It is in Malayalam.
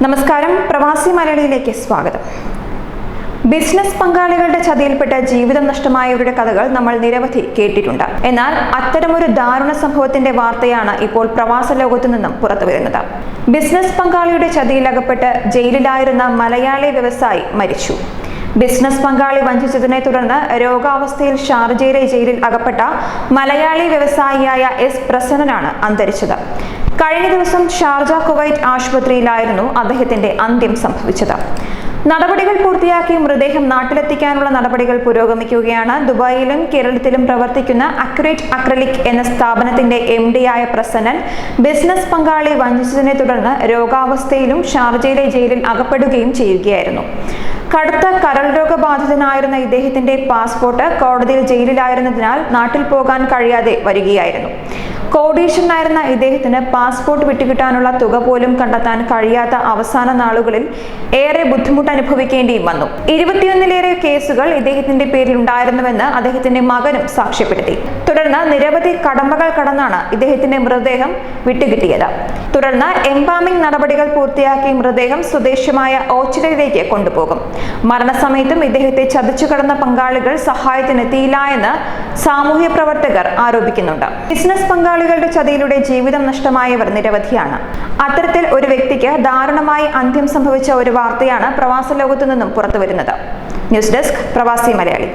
നമസ്കാരം. പ്രവാസി മലയാളിയിലേക്ക് സ്വാഗതം. ബിസിനസ് പങ്കാളികളുടെ ചതിയിൽപ്പെട്ട ജീവിതം നഷ്ടമായവരുടെ കഥകൾ നമ്മൾ നിരവധി കേട്ടിട്ടുണ്ട്. എന്നാൽ അത്തരമൊരു ദാരുണ സംഭവത്തിന്റെ വാർത്തയാണ് ഇപ്പോൾ പ്രവാസ ലോകത്തു നിന്നും പുറത്തു വരുന്നത്. ബിസിനസ് പങ്കാളിയുടെ ചതിയിൽ അകപ്പെട്ട് ജയിലിലായിരുന്ന മലയാളി വ്യവസായി മരിച്ചു. ബിസിനസ് പങ്കാളി വഞ്ചിച്ചതിനെ തുടർന്ന് രോഗാവസ്ഥയിൽ ഷാർജയിലെ ജയിലിൽ അകപ്പെട്ട മലയാളി വ്യവസായിയായ എസ് പ്രസന്നനാണ് അന്തരിച്ചത്. കഴിഞ്ഞ ദിവസം ഷാർജ കുവൈറ്റ് ആശുപത്രിയിലായിരുന്നു അദ്ദേഹത്തിന്റെ അന്ത്യം സംഭവിച്ചത്. നടപടികൾ പൂർത്തിയാക്കി മൃതദേഹം നാട്ടിലെത്തിക്കാനുള്ള നടപടികൾ പുരോഗമിക്കുകയാണ്. ദുബായിലും കേരളത്തിലും പ്രവർത്തിക്കുന്ന അക്യുറേറ്റ് അക്രലിക് എന്ന സ്ഥാപനത്തിന്റെ എം ആയ പ്രസന്നൻ ബിസിനസ് പങ്കാളി വഞ്ചിച്ചതിനെ തുടർന്ന് രോഗാവസ്ഥയിലും ഷാർജയിലെ ജയിലിൽ അകപ്പെടുകയും ചെയ്യുകയായിരുന്നു. കടുത്ത കരൾ രോഗബാധിതനായിരുന്ന ഇദ്ദേഹത്തിന്റെ പാസ്പോർട്ട് കോടതിയിൽ ജയിലിലായിരുന്നതിനാൽ നാട്ടിൽ പോകാൻ കഴിയാതെ വരികയായിരുന്നു. കോടീശ്വരനായിരുന്ന ഇദ്ദേഹത്തിന് പാസ്പോർട്ട് വിട്ടുകിട്ടാനുള്ള തുക പോലും കണ്ടെത്താൻ കഴിയാത്ത അവസാന നാളുകളിൽ ഏറെ ബുദ്ധിമുട്ട് അനുഭവിക്കേണ്ടിയും വന്നു. ഇരുപത്തിയൊന്നിലേറെ കേസുകൾ ഇദ്ദേഹത്തിന്റെ പേരിൽ ഉണ്ടായിരുന്നുവെന്ന് അദ്ദേഹത്തിന്റെ മകനും സാക്ഷ്യപ്പെടുത്തി. തുടർന്ന് നിരവധി കടമ്പകൾ കടന്നാണ് ഇദ്ദേഹത്തിന്റെ മൃതദേഹം വിട്ടുകിട്ടിയത്. തുടർന്ന് എംബാമിംഗ് നടപടികൾ പൂർത്തിയാക്കി മൃതദേഹം സ്വദേശമായ ഓച്ചിറയിലേക്ക് കൊണ്ടുപോകും. മരണസമയത്തും ഇദ്ദേഹത്തെ ചതിച്ചു കടന്ന പങ്കാളികൾ സഹായത്തിനെത്തിയില്ല എന്ന് സാമൂഹ്യ പ്രവർത്തകർ ആരോപിക്കുന്നുണ്ട്. ബിസിനസ് പങ്കാളികളുടെ ചതിയിലൂടെ ജീവിതം നഷ്ടമായവർ നിരവധിയാണ്. അത്തരത്തിൽ ഒരു വ്യക്തിക്ക് ദാരുണമായി അന്ത്യം സംഭവിച്ച ഒരു വാർത്തയാണ് പ്രവാസ ലോകത്തു നിന്നും പുറത്തുവരുന്നത്. ന്യൂസ് ഡെസ്ക് പ്രവാസി മലയാളി.